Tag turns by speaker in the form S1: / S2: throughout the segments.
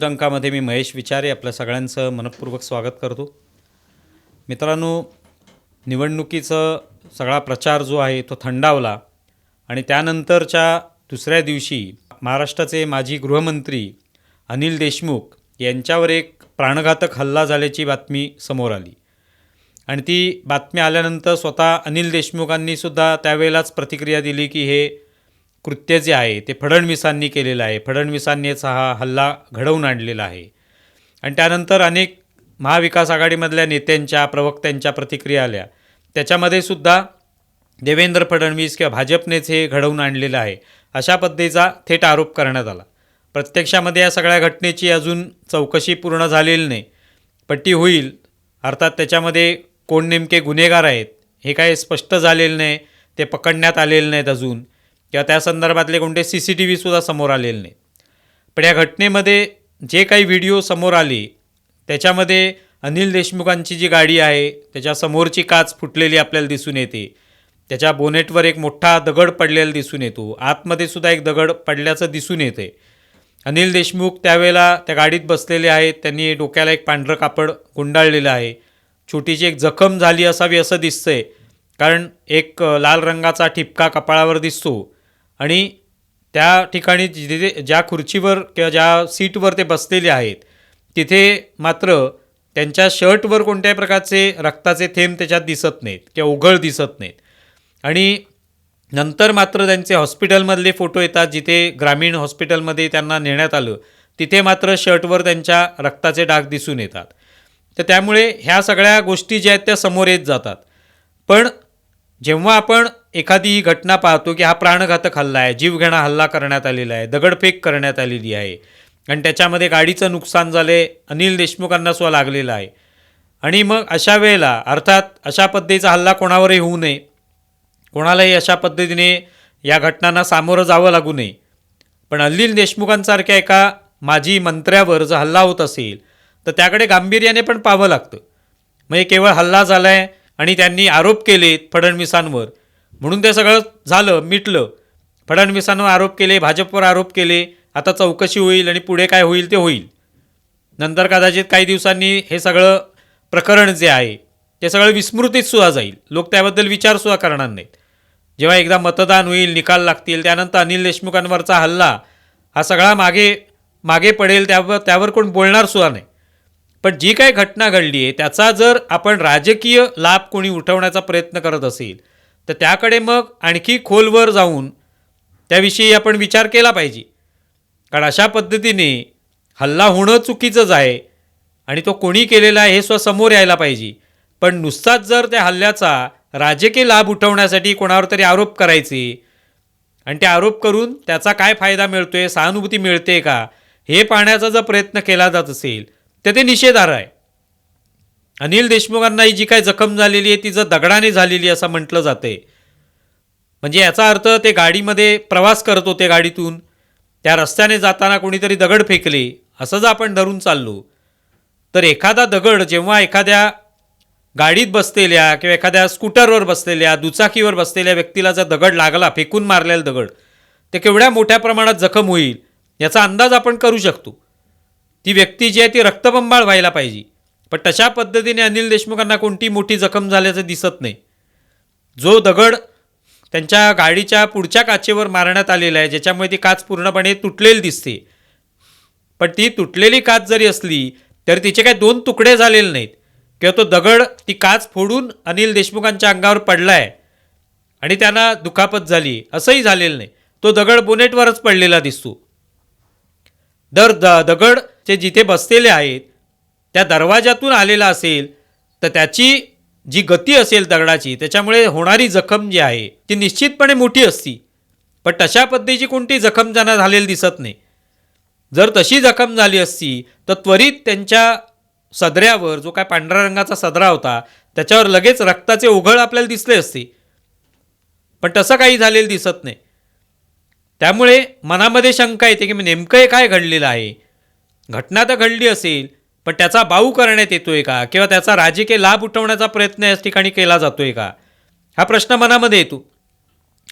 S1: News डंकामध्ये मी महेश विचारे आपल्या सगळ्यांचं मनपूर्वक स्वागत करतो. मित्रांनो निवडणुकीचं सगळा प्रचार जो आहे तो थंडावला आणि त्यानंतरच्या दुसऱ्या दिवशी महाराष्ट्राचे माजी गृहमंत्री अनिल देशमुख यांच्यावर एक प्राणघातक हल्ला झाल्याची बातमी समोर आली. आणि ती बातमी आल्यानंतर स्वतः अनिल देशमुखांनीसुद्धा त्यावेळेलाच प्रतिक्रिया दिली की हे कृत्य जे आहे ते फडणवीसांनी केलेलं आहे. फडणवीसांनीच हा हल्ला घडवून आणलेला आहे. आणि त्यानंतर अनेक महाविकास आघाडीमधल्या नेत्यांच्या प्रवक्त्यांच्या प्रतिक्रिया आल्या. त्याच्यामध्ये सुद्धा देवेंद्र फडणवीस किंवा भाजपनेच हे घडवून आणलेलं आहे. अशा पद्धतीचा थेट आरोप करण्यात आला. प्रत्यक्षामध्ये या सगळ्या घटनेची अजून चौकशी पूर्ण झालेली नाही. पट्टी होईल. अर्थात त्याच्यामध्ये कोण नेमके गुन्हेगार आहेत हे काही स्पष्ट झालेलं नाही. ते पकडण्यात आलेलं नाहीत अजून. किंवा त्या संदर्भातले कोणते सी सी टी व्हीसुद्धा समोर आलेले नाही. पण या घटनेमध्ये जे काही व्हिडिओ समोर आले त्याच्यामध्ये अनिल देशमुखांची जी गाडी आहे त्याच्या समोरची काच फुटलेली आपल्याला दिसून येते. त्याच्या बोनेटवर एक मोठा दगड पडलेला दिसून येतो. आतमध्ये सुद्धा एक दगड पडल्याचं दिसून येते. अनिल देशमुख त्यावेळेला त्या गाडीत बसलेले आहेत. त्यांनी डोक्याला एक पांढरं कापड गुंडाळलेलं आहे. छोटीशी एक जखम झाली असावी असं दिसतंय. कारण एक लाल रंगाचा ठिपका कपाळावर दिसतो. आणि त्या ठिकाणी जिथे ज्या खुर्चीवर किंवा ज्या सीटवर ते बसलेले आहेत तिथे मात्र त्यांच्या शर्टवर कोणत्याही प्रकारचे रक्ताचे थेंब त्याच्यात दिसत नाहीत किंवा उघळ दिसत नाहीत. आणि नंतर मात्र त्यांचे हॉस्पिटलमधले फोटो येतात जिथे ग्रामीण हॉस्पिटलमध्ये त्यांना नेण्यात आलं तिथे मात्र शर्टवर त्यांच्या रक्ताचे डाग दिसून येतात. तर त्यामुळे ह्या सगळ्या गोष्टी ज्या आहेत त्या समोर येत जातात. पण जेव्हा आपण एखादी घटना पाहतो की हा प्राणघातक हल्ला आहे जीवघेणा हल्ला करण्यात आलेला आहे दगडफेक करण्यात आलेली आहे आणि त्याच्यामध्ये गाडीचं नुकसान झालं आहे अनिल देशमुखांना स्व लागलेलं आहे. आणि मग अशा वेळेला अर्थात अशा पद्धतीचा हल्ला कोणावरही होऊ नये कोणालाही अशा पद्धतीने या घटनांना सामोरं जावं लागू नये. पण अनिल देशमुखांसारख्या एका माजी मंत्र्यावर जर हल्ला होत असेल तर त्याकडे गांभीर्याने पण पाहावं लागतं. म्हणजे केवळ हल्ला झाला आहे आणि त्यांनी आरोप केले फडणवीसांवर. म्हणून ते सगळं झालं मिटलं. फडणवीसांवर आरोप केले भाजपवर आरोप केले आता चौकशी होईल आणि पुढे काय होईल ते होईल. नंतर कदाचित काही दिवसांनी हे सगळं प्रकरण जे आहे ते सगळं विस्मृतीत सुद्धा जाईल. लोक त्याबद्दल विचारसुद्धा करणार नाहीत. जेव्हा एकदा मतदान होईल निकाल लागतील त्यानंतर अनिल देशमुखांवरचा हल्ला हा सगळा मागे मागे पडेल त्यावर त्यावर कोण बोलणार सुद्धा नाही. पण जी काही घटना घडली आहे त्याचा जर आपण राजकीय लाभ कोणी उठवण्याचा प्रयत्न करत असेल तर त्याकडे मग आणखी खोलवर जाऊन त्याविषयी आपण विचार केला पाहिजे. कारण अशा पद्धतीने हल्ला होणं चुकीचंच आहे आणि तो कोणी केलेला आहे हे स्वसमोर यायला पाहिजे. पण नुसताच जर त्या हल्ल्याचा राजकीय लाभ उठवण्यासाठी कोणावर तरी आरोप करायचे आणि ते आरोप करून त्याचा काय फायदा मिळतो आहे सहानुभूती मिळते का हे पाहण्याचा जर प्रयत्न केला जात असेल तर ते निषेधार्ह आहे. अनिल देशमुखांना ही जी काय जखम झालेली आहे ती जर दगडाने झालेली असं म्हटलं जाते म्हणजे याचा अर्थ ते गाडीमध्ये प्रवास करत होते गाडीतून. त्या रस्त्याने जाताना कोणीतरी दगड फेकले असं जर आपण धरून चाललो तर एखादा दगड जेव्हा एखाद्या गाडीत बसलेल्या किंवा एखाद्या स्कूटरवर बसलेल्या दुचाकीवर बसलेल्या व्यक्तीला जर दगड लागला फेकून मारलेला दगड ते केवढ्या मोठ्या प्रमाणात जखम होईल याचा अंदाज आपण करू शकतो. ती व्यक्ती जी आहे ती रक्तबंबाळ व्हायला पाहिजे. पण तशा पद्धतीने अनिल देशमुखांना कोणती मोठी जखम झाल्याचं दिसत नाही. जो दगड त्यांच्या गाडीच्या पुढच्या काचेवर मारण्यात आलेला आहे ज्याच्यामुळे ती काच पूर्णपणे तुटलेली दिसते. पण ती तुटलेली काच जरी असली तरी तिचे काही दोन तुकडे झालेले नाहीत. किंवा तो दगड ती काच फोडून अनिल देशमुखांच्या अंगावर पडला आहे आणि त्यांना दुखापत झाली असंही झालेलं नाही. तो दगड बोनेटवरच पडलेला दिसतो. दर द दगड ते जिथे बसलेले आहेत त्या दरवाजातून आलेला असेल तर त्याची जी गती असेल दगडाची त्याच्यामुळे होणारी जखम जी आहे ती निश्चितपणे मोठी असती. पण तशा पद्धतीची कोणती जखम त्यांना झालेली दिसत नाही. जर तशी जखम झाली असती तर त्वरित त्यांच्या सदऱ्यावर जो काय पांढऱ्या रंगाचा सदरा होता त्याच्यावर लगेच रक्ताचे ओघळ आपल्याला दिसले असते. पण तसं काही झालेलं दिसत नाही. त्यामुळे मनामध्ये शंका येते की नेमकं हे काय घडलेलं आहे? घटना तर घडली असेल पण त्याचा बाऊ करण्यात येतोय का? किंवा त्याचा राजकीय लाभ उठवण्याचा प्रयत्न याच ठिकाणी केला जातोय का? हा प्रश्न मनामध्ये येतो.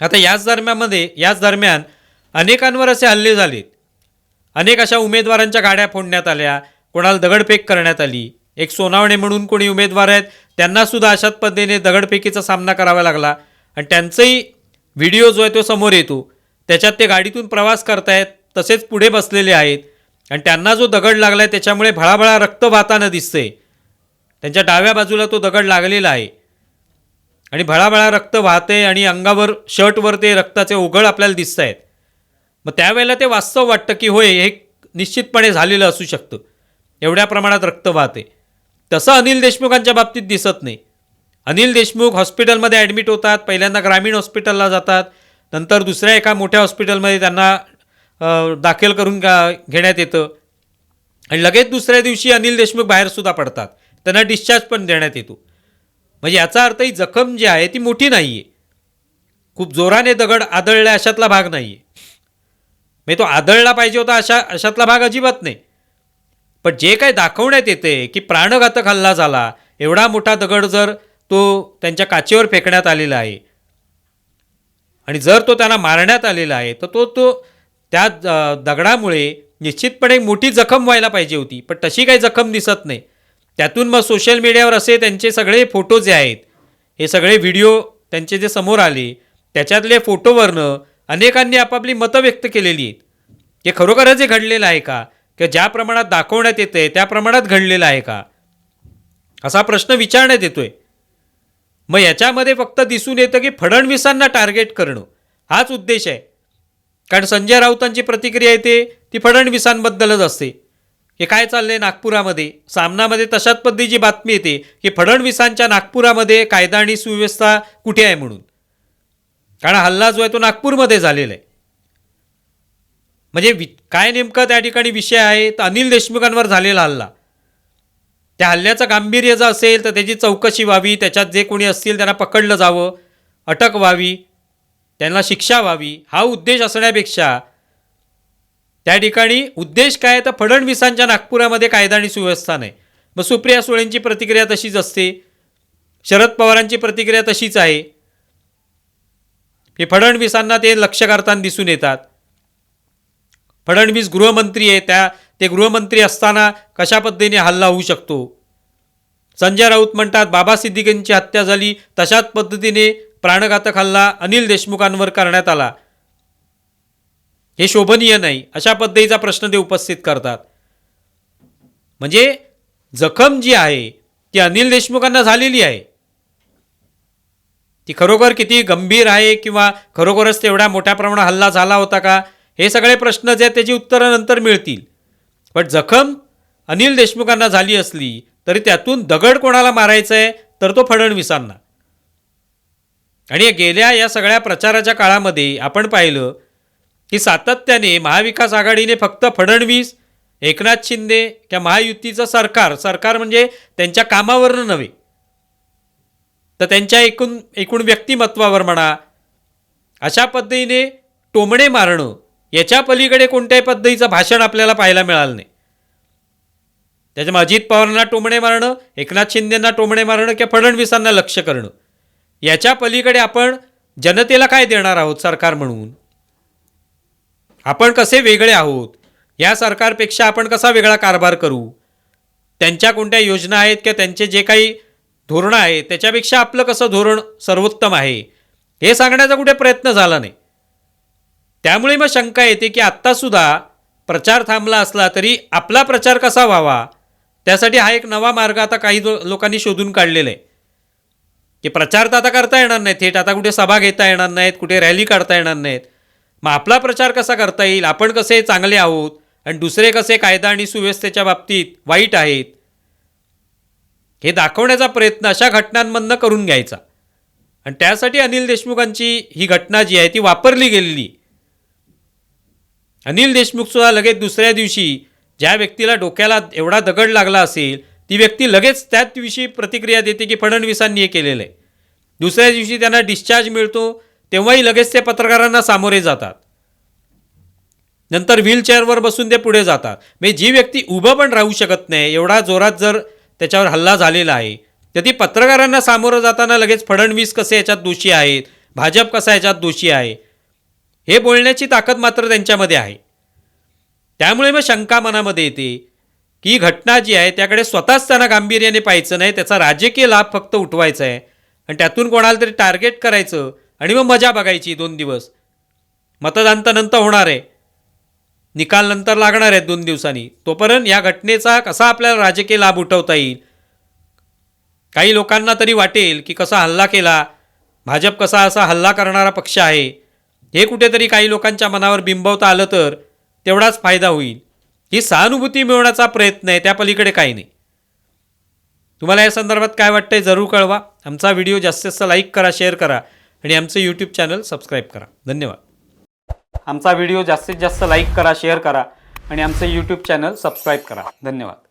S1: आता याच दरम्यानमध्ये याच दरम्यान अनेकांवर असे हल्ले झालेत. अनेक अशा उमेदवारांच्या गाड्या फोडण्यात आल्या कोणाला दगडफेक करण्यात आली. एक सोनावणे म्हणून कोणी उमेदवार आहेत त्यांनासुद्धा अशाच पद्धतीने दगडफेकीचा सामना करावा लागला. आणि त्यांचंही व्हिडिओ जो आहे तो समोर येतो. त्याच्यात ते गाडीतून प्रवास करतायत तसेच पुढे बसलेले आहेत. आणि त्यांना जो दगड लागला आहे त्याच्यामुळे भळाभळा रक्त वाहताना दिसतंय. त्यांच्या डाव्या बाजूला तो दगड लागलेला आहे. आणि भळाभळा रक्त वाहते आणि अंगावर शर्टवर ते रक्ताचे ओघळ आपल्याला दिसत आहेत मग त्यावेळेला ते वास्तव वाटतं की होय हे निश्चितपणे झालेलं असू शकतं. एवढ्या प्रमाणात रक्त वाहते तसं अनिल देशमुखांच्या बाबतीत दिसत नाही. अनिल देशमुख हॉस्पिटलमध्ये ॲडमिट होतात पहिल्यांदा ग्रामीण हॉस्पिटलला जातात नंतर दुसऱ्या एका मोठ्या हॉस्पिटलमध्ये त्यांना दाखल करून गा घेण्यात येतं. आणि लगेच दुसऱ्या दिवशी अनिल देशमुख बाहेरसुद्धा पडतात. त्यांना डिस्चार्ज पण देण्यात येतो. म्हणजे याचा अर्थ ही जखम जी आहे ती मोठी नाही आहे खूप जोराने दगड आदळला अशातला भाग नाही आहे म्हणजे तो आदळला पाहिजे होता अशा अशातला भाग अजिबात नाही. पण जे काय दाखवण्यात येते की प्राणघातक हल्ला झाला एवढा मोठा दगड जर तो त्यांच्या काचेवर फेकण्यात आलेला आहे आणि जर तो त्यांना मारण्यात आलेला आहे तर तो तो त्या दगडामुळे निश्चितपणे मोठी जखम व्हायला पाहिजे होती पण तशी काही जखम दिसत नाही. त्यातून मग सोशल मीडियावर असे त्यांचे सगळे फोटो जे आहेत हे सगळे व्हिडिओ त्यांचे जे समोर आले त्याच्यातले फोटोवरनं अनेकांनी आपापली मतं व्यक्त केलेली आहेत. हे खरोखरच हे घडलेलं आहे का? किंवा ज्या प्रमाणात दाखवण्यात येतं आहे त्या प्रमाणात घडलेलं आहे का? असा प्रश्न विचारण्यात येतोय. मग याच्यामध्ये फक्त दिसून येतं की फडणवीसांना टार्गेट करणं हाच उद्देश आहे. कारण संजय राऊतांची प्रतिक्रिया येते ती फडणवीसांबद्दलच असते. हे काय चाललंय नागपुरामध्ये? सामनामध्ये तशाच पद्धतीची बातमी येते की फडणवीसांच्या नागपुरामध्ये कायदा आणि सुव्यवस्था कुठे आहे म्हणून. कारण हल्ला जो आहे तो नागपूरमध्ये झालेला आहे. म्हणजे वि काय नेमकं त्या ठिकाणी विषय आहे? तर अनिल देशमुखांवर झालेला हल्ला. त्या हल्ल्याचं गांभीर्य जर असेल तर त्याची चौकशी व्हावी त्याच्यात जे कोणी असतील त्यांना पकडलं जावं अटक व्हावी त्यांना शिक्षा व्हावी हा उद्देश असण्यापेक्षा त्या ठिकाणी उद्देश काय तर फडणवीसांच्या नागपुरामध्ये कायदा आणि सुव्यवस्था नाही. मग सुप्रिया सुळेंची प्रतिक्रिया तशीच असते. शरद पवारांची प्रतिक्रिया तशीच आहे. हे फडणवीसांना ते लक्ष करताना दिसून येतात. फडणवीस गृहमंत्री आहे. त्या ते गृहमंत्री असताना कशा पद्धतीने हल्ला होऊ शकतो? संजय राऊत म्हणतात बाबा सिद्दीकींची हत्या झाली तशाच पद्धतीने प्राणघातक हल्ला अनिल देशमुखांवर करण्यात आला. हे शोभनीय नाही अशा पद्धतीचा प्रश्न ते उपस्थित करतात. म्हणजे जखम जी आहे ती अनिल देशमुखांना झालेली आहे. ती खरोखर किती गंभीर आहे किंवा खरोखरच तेवढ्या मोठ्या प्रमाणात हल्ला झाला होता का हे सगळे प्रश्न जे त्याची उत्तरं नंतर मिळतील. पण जखम अनिल देशमुखांना झाली असली तरी त्यातून दगड कोणाला मारायचा आहे तर तो फडणवीसांना. आणि गेल्या या सगळ्या प्रचाराच्या काळामध्ये आपण पाहिलं की सातत्याने महाविकास आघाडीने फक्त फडणवीस एकनाथ शिंदे किंवा महायुतीचं सरकार सरकार म्हणजे त्यांच्या कामावरनं नव्हे. तर त्यांच्या एकूण एकूण व्यक्तिमत्वावर म्हणा अशा पद्धतीने टोमणे मारणं याच्या पलीकडे कोणत्याही पद्धतीचं भाषण आपल्याला पाहायला मिळालं नाही. त्याच्यामुळे अजित पवारांना टोमणे मारणं एकनाथ शिंदेंना टोमणे मारणं किंवा फडणवीसांना लक्ष करणं याच्या पलीकडे आपण जनतेला काय देणार आहोत सरकार म्हणून? आपण कसे वेगळे आहोत? या सरकारपेक्षा आपण कसा वेगळा कारभार करू? त्यांच्या कोणत्या योजना आहेत किंवा त्यांचे जे काही धोरणं आहेत त्याच्यापेक्षा आपलं कसं धोरण सर्वोत्तम आहे हे सांगण्याचा कुठे प्रयत्न झाला नाही. त्यामुळे मग शंका येते की आत्तासुद्धा प्रचार थांबला असला तरी आपला प्रचार कसा व्हावा? त्यासाठी हा एक नवा मार्ग आता काही लोकांनी शोधून काढलेला आहे. हे प्रचार तर आता करता येणार नाही थेट आता कुठे सभा घेता येणार नाहीत कुठे रॅली काढता येणार नाहीत. मग आपला प्रचार कसा करता येईल? आपण कसे चांगले आहोत? आणि दुसरे कसे कायदा आणि सुव्यवस्थेच्या बाबतीत वाईट आहेत? हे दाखवण्याचा प्रयत्न अशा घटनांमधनं करून घ्यायचा. आणि त्यासाठी अनिल देशमुखांची ही घटना जी आहे ती वापरली गेलेली. अनिल देशमुखसुद्धा लगेच दुसऱ्या दिवशी ज्या व्यक्तीला डोक्याला एवढा दगड लागला असेल ती व्यक्ती लगेच त्याच दिवशी प्रतिक्रिया देते की फडणवीसांनी हे केलेलं आहे. दुसऱ्या दिवशी त्यांना डिस्चार्ज मिळतो तेव्हाही लगेच ते पत्रकारांना सामोरे जातात. नंतर व्हीलचेअरवर बसून ते पुढे जातात. म्हणजे जी व्यक्ती उभं पण राहू शकत नाही एवढा जोरात जर त्याच्यावर हल्ला झालेला आहे तर ती पत्रकारांना सामोरं जाताना लगेच फडणवीस कसे याच्यात दोषी आहेत भाजप कसा याच्यात दोषी आहे हे बोलण्याची ताकद मात्र त्यांच्यामध्ये आहे. त्यामुळे मग शंका मनामध्ये येते ही घटना जी आहे त्याकडे स्वतःच त्यांना गांभीर्याने पाहायचं नाही त्याचा राजकीय लाभ फक्त उठवायचा आहे. आणि त्यातून कोणाला तरी टार्गेट करायचं आणि मग मजा बघायची दोन दिवस. मतदान नंतर होणार आहे. निकाल नंतर लागणार आहेत दोन दिवसांनी. तोपर्यंत या घटनेचा कसा आपल्याला राजकीय लाभ उठवता येईल? काही लोकांना तरी वाटेल की कसा हल्ला केला भाजप कसा असा हल्ला करणारा पक्ष आहे. हे कुठेतरी काही लोकांच्या मनावर बिंबवता आलं तर तेवढाच फायदा होईल. ही सहानुभूती मिळवण्याचा प्रयत्न आहे त्या पलीकडे काही नाही. तुम्हाला या संदर्भात काय वाटतंय जरूर कळवा. आमचा व्हिडिओ जास्तीत जास्त लाईक करा शेअर करा आणि आमचं यूट्यूब चॅनल सबस्क्राईब करा. धन्यवाद. आमचा व्हिडिओ जास्तीत जास्त लाईक करा शेअर करा आणि आमचं यूट्यूब चॅनल सबस्क्राईब करा. धन्यवाद.